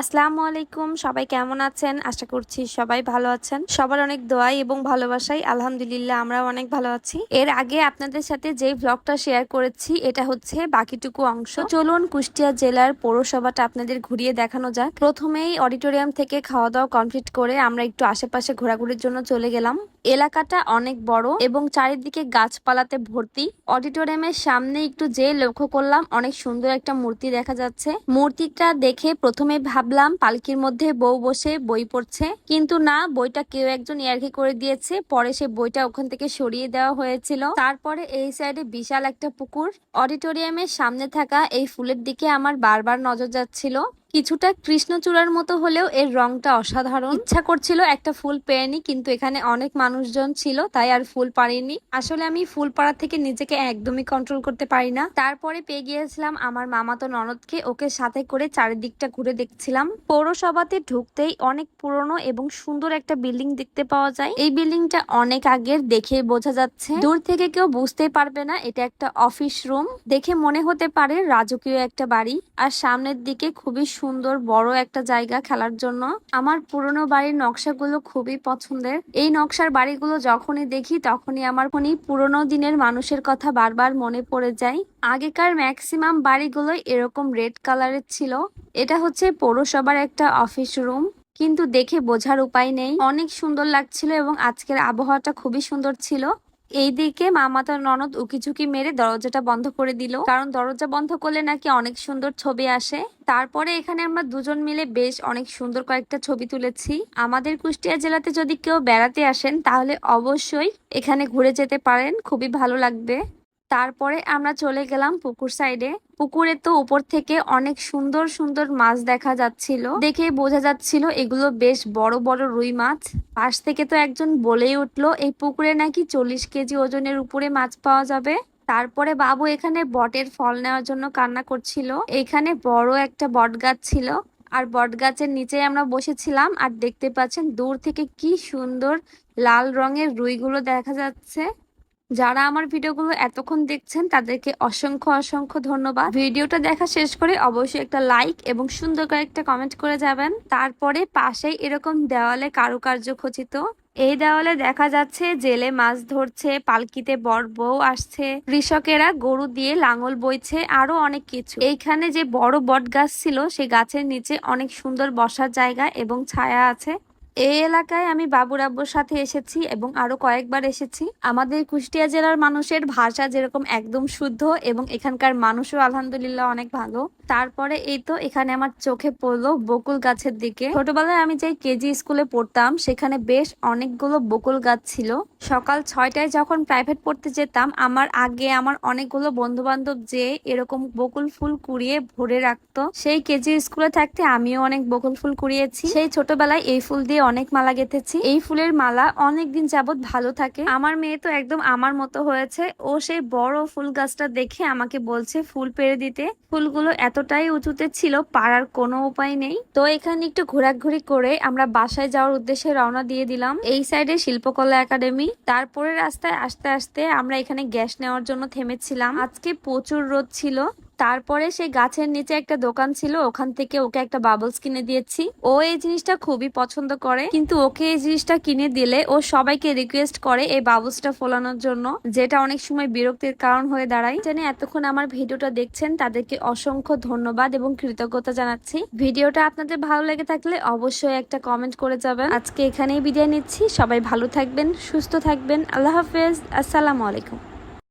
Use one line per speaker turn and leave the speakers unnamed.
আসসালামু আলাইকুম, সবাই কেমন আছেন? আশা করছি সবাই ভালো আছেন। সবার অনেক দোয়াই এবং ভালোবাসাই, আলহামদুলিল্লাহ আমরা অনেক ভালো আছি। এর আগে আপনাদের সাথে যে ব্লগটা শেয়ার করেছি, এটা হচ্ছে বাকিটুকু অংশ। চলুন কুষ্টিয়া জেলার পৌরসভাটা আপনাদের ঘুরিয়ে দেখানো যাক। প্রথমেই অডিটোরিয়াম থেকে খাওয়া দাওয়া কমপ্লিট করে আমরা একটু আশেপাশে ঘোরাঘুরির জন্য চলে গেলাম। এলাকাটা অনেক বড় এবং চারিদিকে গাছপালাতে ভর্তি। অডিটোরিয়ামের সামনে একটু যে লক্ষ্য করলাম, অনেক সুন্দর একটা মূর্তি দেখা যাচ্ছে। মূর্তিটা দেখে প্রথমে ভাবলাম পালকির মধ্যে বউ বসে বই পড়ছে। কিন্তু না, বইটা কেউ একজন ইয়ার্কি করে দিয়েছে। পরে সে বইটা ওখান থেকে সরিয়ে দেওয়া হয়েছিল। তারপরে এই সাইডে বিশাল একটা পুকুর। অডিটোরিয়ামের সামনে থাকা এই ফুলের দিকে আমার বারবার নজর যাচ্ছিল। কিছুটা কৃষ্ণচূড়ার মতো হলেও এর রংটা অসাধারণ। ইচ্ছা করছিল একটা ফুল পেয়ে কিন্তু এখানে অনেক মানুষজন ছিল, তাই আর ফুল পারিনি আসলে আমি ফুল পাড়া থেকে নিজেকে একদমই কন্ট্রোল করতে পারি না। তারপরে পেয়ে গিয়েছিলাম আমার মামাতো ননদকে, ওকে সাথে করে চারিদিকটা ঘুরে দেখছিলাম। পৌরসভাতে ঢুকতেই অনেক পুরনো এবং সুন্দর একটা বিল্ডিং দেখতে পাওয়া যায়। এই বিল্ডিংটা অনেক আগের দেখে বোঝা যাচ্ছে। দূর থেকে কেউ বুঝতে পারবে না, এটা একটা অফিস রুম। দেখে মনে হতে পারে রাজকীয় একটা বাড়ি। আর সামনের দিকে খুবই সুন্দর বড় একটা জায়গা খেলার জন্য। আমার পুরনো বাড়ির নকশাগুলো খুবই পছন্দের। এই নকশার বাড়িগুলো যখনই দেখি তখনই আমার ফোনই পুরনো দিনের মানুষের কথা বারবার মনে পড়ে যায়। আগেকার ম্যাক্সিমাম বাড়িগুলোই এরকম রেড কালারের ছিল। এটা হচ্ছে পৌরসভার একটা অফিস রুম। কিন্তু দেখে বোঝার উপায় নেই। অনেক সুন্দর লাগছিল এবং আজকের আবহাওয়াটা খুবই সুন্দর ছিল। এইদিকে মামাতার ননদ উকিঝুঁকি মেরে দরজাটা বন্ধ করে দিল। কারণ দরজা বন্ধ করলে নাকি অনেক সুন্দর ছবি আসে। তারপরে এখানে আমরা দুজন মিলে বেশ অনেক সুন্দর কয়েকটা ছবি তুলেছি। আমাদের কুষ্টিয়া জেলাতে যদি কেউ বেড়াতে আসেন, তাহলে অবশ্যই এখানে ঘুরে যেতে পারেন। খুবই ভালো লাগবে। তারপরে আমরা চলে গেলাম পুকুর সাইডে। পুকুরে তো উপর থেকে অনেক সুন্দর সুন্দর মাছ দেখা যাচ্ছিল। দেখে বোঝা যাচ্ছিল এগুলো বেশ বড় বড় রুই মাছ। পাশ থেকে তো একজন বলেই উঠল, এই পুকুরে নাকি চল্লিশ কেজি ওজনের উপরে মাছ পাওয়া যাবে? তারপরে বাবু এখানে বটের ফল নেওয়ার জন্য কান্না করছিল। এখানে বড় একটা বট গাছ ছিল। আর বট গাছের নিচে আমরা বসেছিলাম আর দেখতে পাচ্ছেন দূর থেকে কি সুন্দর লাল রঙের রুইগুলো দেখা যাচ্ছে। যারা আমার ভিডিওগুলো এতক্ষণ দেখছেন, তাদেরকে অসংখ্য অসংখ্য ধন্যবাদ। ভিডিওটা দেখা শেষ করে অবশ্যই একটা লাইক এবং সুন্দর করে একটা কমেন্ট করে যাবেন। তারপরে পাশেই এরকম দেওয়ালে কারুকার্য খচিত। এই দেওয়ালে দেখা যাচ্ছে জেলে মাছ ধরছে, পালকিতে বর বউ আসছে, কৃষকেরা গরু দিয়ে লাঙল বইছে, আরও অনেক কিছু। এইখানে যে বড় বট গাছ ছিল, সে গাছের নিচে অনেক সুন্দর বসার জায়গা এবং ছায়া আছে। এই এলাকায় আমি বাবুর আব্বুর সাথে এসেছি এবং আরও কয়েকবার এসেছি। আমাদের কুষ্টিয়া জেলার মানুষের ভাষা যেরকম একদম শুদ্ধ এবং এখানকার মানুষও আলহামদুলিল্লাহ অনেক ভালো। তারপরে এই তো এখানে আমার চোখে পড়ল বকুল গাছের দিকে। ছোটবেলায় আমি যে কেজি স্কুলে পড়তাম, সেখানে বেশ অনেকগুলো বকুল গাছ ছিল। সকাল ছয়টায় যখন প্রাইভেট পড়তে যেতাম, আমার আগে আমার অনেকগুলো বন্ধু বান্ধব যে এরকম বকুল ফুল কুড়িয়ে ভরে রাখতো, সেই কেজি স্কুলে থাকতে আমিও অনেক বকুল ফুল কুড়িয়েছি। সেই ছোটবেলায় এই ফুল দিয়ে অনেক মালা গেঁথেছি। এই ফুলের মালা অনেক দিন যাবত ভালো থাকে। আমার মেয়ে তো একদম আমার মতো হয়েছে। ও সেই বড় ফুল গাছটা দেখে আমাকে বলছে ফুল পেরে দিতে। ফুলগুলো এতটাই উঁচুতে ছিল, পাড়ার কোনো উপায় নেই। তো এখানে একটু ঘোরাঘুরি করে আমরা বাসায় যাওয়ার উদ্দেশ্যে রওনা দিয়ে দিলাম। এই সাইডে শিল্পকলা একাডেমি। তারপরে রাস্তায় আসতে আসতে আমরা এখানে গ্যাস নেওয়ার জন্য থেমেছিলাম। আজকে প্রচুর রোদ ছিল। তারপরে সেই গাছের নিচে একটা দোকান ছিল, ওখান থেকে ওকে একটা বাবলস কিনে দিয়েছি। ও এই জিনিসটা খুবই পছন্দ করে, কিন্তু ওকে এই জিনিসটা কিনে দিলে ও সবাইকে রিকোয়েস্ট করে এই বাবলসটা ফোলানোর জন্য, যেটা অনেক সময় বিরক্তির কারণ হয়ে দাঁড়ায়। জানি এতক্ষণ আমার ভিডিওটা দেখছেন, তাদেরকে অসংখ্য ধন্যবাদ এবং কৃতজ্ঞতা জানাচ্ছি। ভিডিওটা আপনাদের ভালো লেগে থাকলে অবশ্যই একটা কমেন্ট করে যাবেন। আজকে এখানেই বিদায় নিচ্ছি, সবাই ভালো থাকবেন, সুস্থ থাকবেন, আল্লাহ হাফেজ, আসসালামু আলাইকুম।